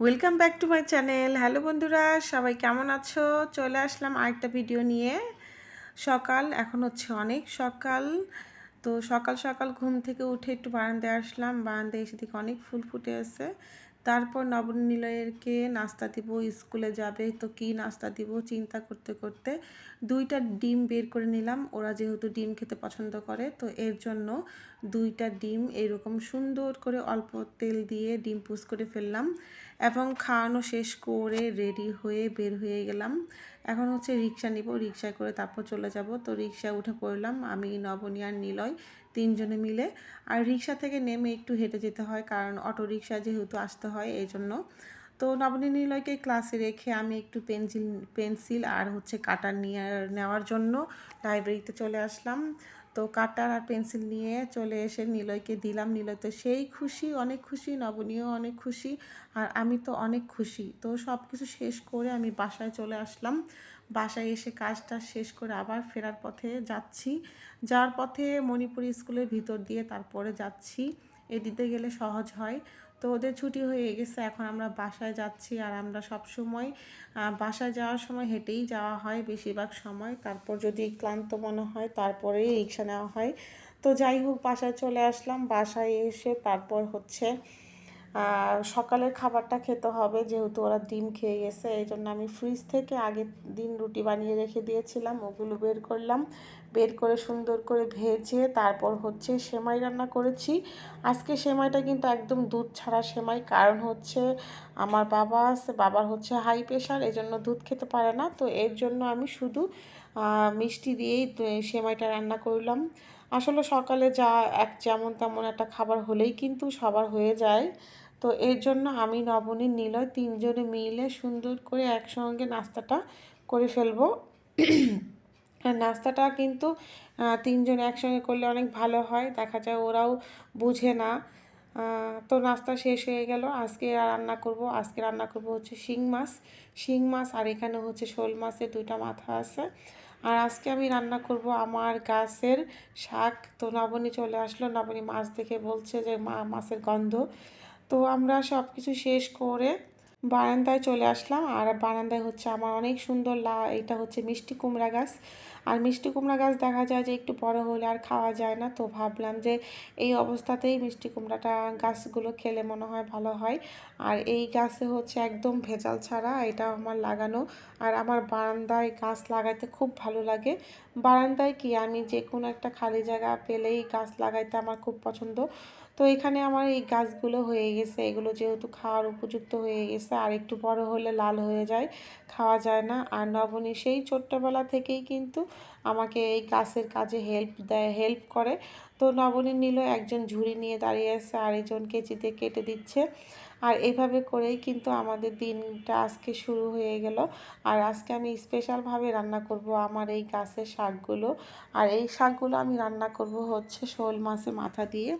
Welcome back to my channel hello বন্ধুরা, সবাই কেমন আছো? চলে আসলাম আরেকটা ভিডিও নিয়ে। সকাল, এখন হচ্ছে অনেক সকাল। তো সকাল সকাল ঘুম থেকে উঠে একটু বারান্দায় আসলাম। বারান্দায় এসে দিকে অনেক ফুল ফুটে আছে। তারপর নবনীলয়কে নাস্তা দিব, স্কুলে যাবে তো কি নাস্তা দিব চিন্তা করতে করতে দুইটা ডিম বের করে নিলাম। ওরা যেহেতু ডিম খেতে পছন্দ করে তো এর জন্য দুইটা ডিম এরকম সুন্দর করে অল্প তেল দিয়ে ডিম পুষ করে ফেললাম এবং খাওয়ানো শেষ করে রেডি হয়ে বের হয়ে গেলাম। এখন হচ্ছে রিক্সা নিব, রিক্সায় করে তারপর চলে যাব। তো রিক্সায় উঠে পড়লাম আমি, নবনী আর নিলয়। তিনজনে মিলে। আর রিক্সা থেকে নেমে একটু হেঁটে যেতে হয়, কারণ অটো রিক্সা যেহেতু আসতে হয় এই জন্য। তো নবনী নিলয়কে ক্লাসে রেখে আমি একটু পেন্সিল পেন্সিল আর হচ্ছে কাটার নিয়ে নেওয়ার জন্য লাইব্রেরিতে চলে আসলাম। তো কাটার আর পেন্সিল নিয়ে চলে এসে নিলয়কে দিলাম। নিলয় তো সেই খুশি, অনেক খুশি নবনীয় অনেক খুশি আর আমি তো অনেক খুশি। তো সব কিছু শেষ করে আমি বাসায় চলে আসলাম। বাসায় এসে কাজটা শেষ করে আবার ফেরার পথে যাচ্ছি। যাওয়ার পথে মণিপুর স্কুলের ভিতর দিয়ে তারপরে যাচ্ছি। এ দিতে গেলে সহজ হয়। তো ওদের ছুটি হয়ে গেছে, এখন আমরা বাসায় যাচ্ছি আর আমরা সব সময় বাসায় যাওয়ার সময় হেঁটেই যাওয়া হয় বেশিরভাগ সময়। তারপর যদি ক্লান্ত মনে হয় তারপরেই রিক্সা নেওয়া হয়। তো যাই হোক, বাসায় চলে আসলাম, বাসায় এসে তারপর হচ্ছে সকালের খাবারটা খেতে হবে, যেহেতু ওরা ডিম খেয়ে গেছে, এই জন্য আমি ফ্রিজ থেকে আগের দিন রুটি বানিয়ে রেখে দিয়েছিলাম, ওগুলো বের করলাম, বের করে সুন্দর করে ভেজে তারপর হচ্ছে সেমাই রান্না করেছি। আজকে সেমাইটা কিন্তু একদম দুধ ছাড়া সেমাই, কারণ হচ্ছে আমার বাবা আছে, বাবার হচ্ছে হাই প্রেশার এই জন্য দুধ খেতে পারে না, তো এর জন্য আমি শুধু মিষ্টি দিয়েই সেমাইটা রান্না করলাম। আসলে সকালে যা এক যেমন তেমন একটা খাবার হলেই কিন্তু সবার হয়ে যায়। তো এর জন্য আমি, নবনী, নিলয় তিনজনে মিলে সুন্দর করে একসঙ্গে নাস্তাটা করে ফেলব। নাস্তাটা কিন্তু তিনজন একসঙ্গে করলে অনেক ভালো হয়। দেখা যায় ওরাও বুঝে না। তো নাস্তা শেষ হয়ে গেল। আজকে রান্না করব। আজকে রান্না করব হচ্ছে শিং মাছ। শিং মাছ আর এখানে হচ্ছে শোল মাছের দুইটা মাথা আছে। আর আজকে আমি রান্না করব আমার গাছের শাক। তো নবনী চলে আসলো। নবনী মাছ দেখে বলছে যে, মা, মাছের গন্ধ। তো আমরা সব কিছু শেষ করে বারান্দায় চলে আসলাম। আর বারান্দায় হচ্ছে আমার অনেক সুন্দর লা, এটা হচ্ছে মিষ্টি কুমড়া গাছ। আর মিষ্টি কুমড়া গাছ দেখা যায় যে একটু বড় হলে আর খাওয়া যায় না। তো ভাবলাম যে এই অবস্থাতেই মিষ্টি কুমড়াটা গাছগুলো খেলে মনে হয় ভালো হয়। আর এই গাছে হচ্ছে একদম ভেজাল ছাড়া এটা আমার লাগানো। আর আমার বারান্দায় গাছ লাগাইতে খুব ভালো লাগে। বারান্দায় কি আমি যে কোনো একটা খালি জায়গা পেলেই গাছ লাগাইতে আমার খুব পছন্দ। তো এখানে আমার এই গাছগুলো হয়ে গেছে। এগুলো যেহেতু খাওয়ার উপযুক্ত হয়ে গেছে, আর একটু বড় হলে লাল হয়ে যায়, খাওয়া যায় না। আর নবনী সেই ছোট্টবেলা থেকেই কিন্তু আমাকে এই গাছের কাজে হেল্প দেয় হেল্প করে। তো নবনী নিল, একজন ঝুড়ি নিয়ে দাঁড়িয়ে আছে আর একজন কেচিতে কেটে দিচ্ছে। আর এইভাবে করেই কিন্তু আমাদের দিনটা আজকে শুরু হয়ে গেল। আর আজকে আমি স্পেশালভাবে রান্না করব আমার এই গাছের শাকগুলো। আর এই শাকগুলো আমি রান্না করব হচ্ছে শোল মাছের মাথা দিয়ে।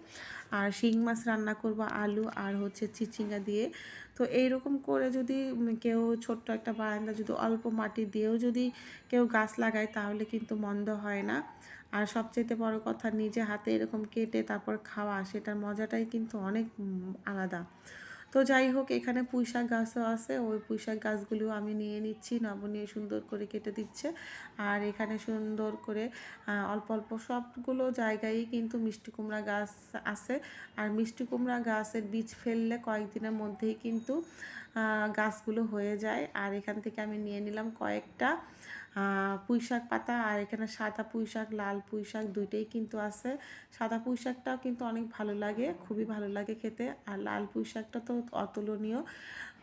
আর শিং মাছ রান্না করব আলু আর হচ্ছে চিচিঙ্গা দিয়ে। তো এইরকম করে যদি কেউ ছোট্ট একটা বারান্দা যদি অল্প মাটি দিয়েও যদি কেউ গাছ লাগায় তাহলে কিন্তু মন্দ হয় না। আর সবচেয়ে বড় কথা নিজে হাতে এরকম কেটে তারপর খাওয়া সেটার মজাটাই কিন্তু অনেক আলাদা। তো যাই হোক এখানে পুঁইশাক গাছও আছে। ওই পুঁইশাক গাছগুলো আমি নিয়ে নিচ্ছি। নবনীয় সুন্দর করে কেটে দিচ্ছে। আর এখানে সুন্দর করে অল্প অল্প সবগুলো জায়গায় কিন্তু মিষ্টি কুমড়া গাছ আছে। আর মিষ্টি কুমড়া গাছের বীজ ফেললে কয়েকদিনের মধ্যেই কিন্তু গাছগুলো হয়ে যায়। আর এখান থেকে আমি নিয়ে নিলাম কয়েকটা পুঁই শাক পাতা আর এখানে সাদা পুঁই শাক লাল পুঁই শাক দুইটাই কিন্তু আছে। সাদা পুঁই শাকটাও কিন্তু অনেক ভালো লাগে, খুবই ভালো লাগে খেতে। আর লাল পুঁই শাকটা তো অতুলনীয়।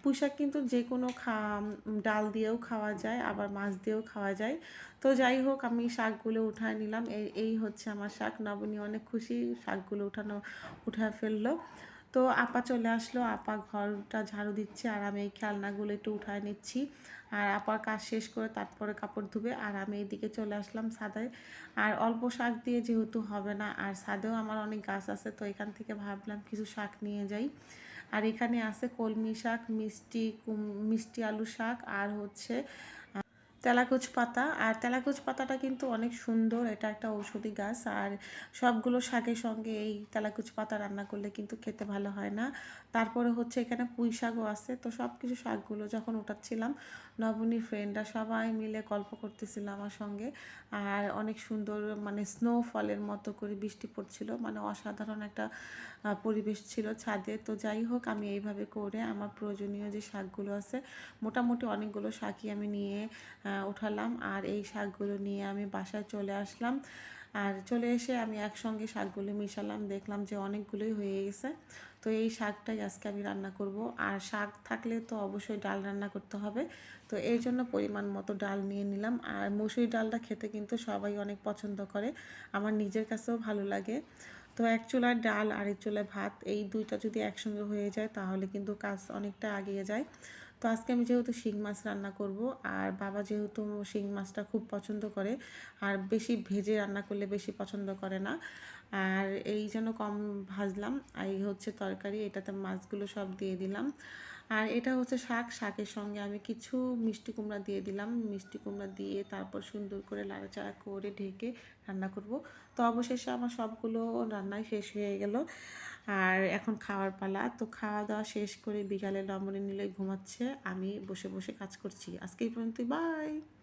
পুঁই শাক কিন্তু যে কোনো খা ডাল দিয়েও খাওয়া যায়, আবার মাছ দিয়েও খাওয়া যায়। তো যাই হোক, আমি শাকগুলো উঠায় নিলাম। এই এই হচ্ছে আমার শাক। নবনী অনেক খুশি শাকগুলো উঠানো, উঠায় ফেলল। তো আপা চলে আসলো। আপা ঘরটা ঝাড়ু দিচ্ছে আর আমি এই খেলনাগুলো একটু উঠায় নিচ্ছি। আর আপার কাজ শেষ করে তারপরে কাপড় ধুবে আর আমি এইদিকে চলে আসলাম সাদায় আর অল্প শাক দিয়ে যেহেতু হবে না, আর সাদেও আমার অনেক গাছ আছে, তো এখান থেকে ভাবলাম কিছু শাক নিয়ে যাই। আর এখানে আছে কলমি শাক, মিষ্টি মিষ্টি আলু শাক আর হচ্ছে তেলাকুচ পাতা। আর তেলাকুচ পাতাটা কিন্তু অনেক সুন্দর, এটা একটা ঔষধি গাছ। আর সবগুলো শাকের সঙ্গে এই তেলাকুচ পাতা রান্না করলে কিন্তু খেতে ভালো হয় না। তারপরে হচ্ছে এখানে পুঁই শাকও আছে। তো সব কিছু শাকগুলো যখন উঠাচ্ছিলাম নবনীর ফ্রেন্ডরা সবাই মিলে গল্প করতেছিল আমার সঙ্গে। আর অনেক সুন্দর মানে স্নোফলের মতো করে বৃষ্টি পড়ছিল। মানে অসাধারণ একটা পরিবেশ ছিল ছাদে। তো যাই হোক, আমি এইভাবে করে আমার প্রয়োজনীয় যে শাকগুলো আছে, মোটামুটি অনেকগুলো শাকই আমি নিয়ে উঠালাম আর এই শাকগুলো নিয়ে আমি বাসায় চলে আসলাম। আর চলে এসে আমি একসঙ্গে শাকগুলো মিশালাম। দেখলাম যে অনেকগুলোই হয়ে গেছে। তো এই শাকটাই আজকে আমি রান্না করব। আর শাক থাকলে তো অবশ্যই ডাল রান্না করতে হবে। তো এর জন্য পরিমাণ মতো ডাল নিয়ে নিলাম। আর মুসুরি ডালটা খেতে কিন্তু সবাই অনেক পছন্দ করে। আমার নিজের কাছেও ভালো লাগে। তো এক চুলার ডাল আর এক চুলায় ভাত, এই দুইটা যদি একসঙ্গে হয়ে যায় তাহলে কিন্তু কাজ অনেকটা আগিয়ে যায়। তো আজকে আমি যেহেতু শিং মাছ রান্না করব, আর বাবা যেহেতু শিং মাছটা খুব পছন্দ করে, আর বেশি ভেজে রান্না করলে বেশি পছন্দ করে না। আর এই যেন কম ভাজলাম আর এই হচ্ছে তরকারি, এটাতে মাছগুলো সব দিয়ে দিলাম। আর এটা হচ্ছে শাক, শাকের সঙ্গে আমি কিছু মিষ্টি কুমড়া দিয়ে দিলাম। মিষ্টি কুমড়া দিয়ে তারপর সুন্দর করে লাড়াচাড়া করে ঢেকে রান্না করব। তো অবশেষে আমার সবগুলো রান্নাই শেষ হয়ে গেল। আর এখন খাওয়ার পালা। তো খাওয়া দাওয়া শেষ করে বিকালে লম্বনে নিলে ঘুমাচ্ছে। আমি বসে বসে কাজ করছি। আজকে এই পর্যন্ত বাই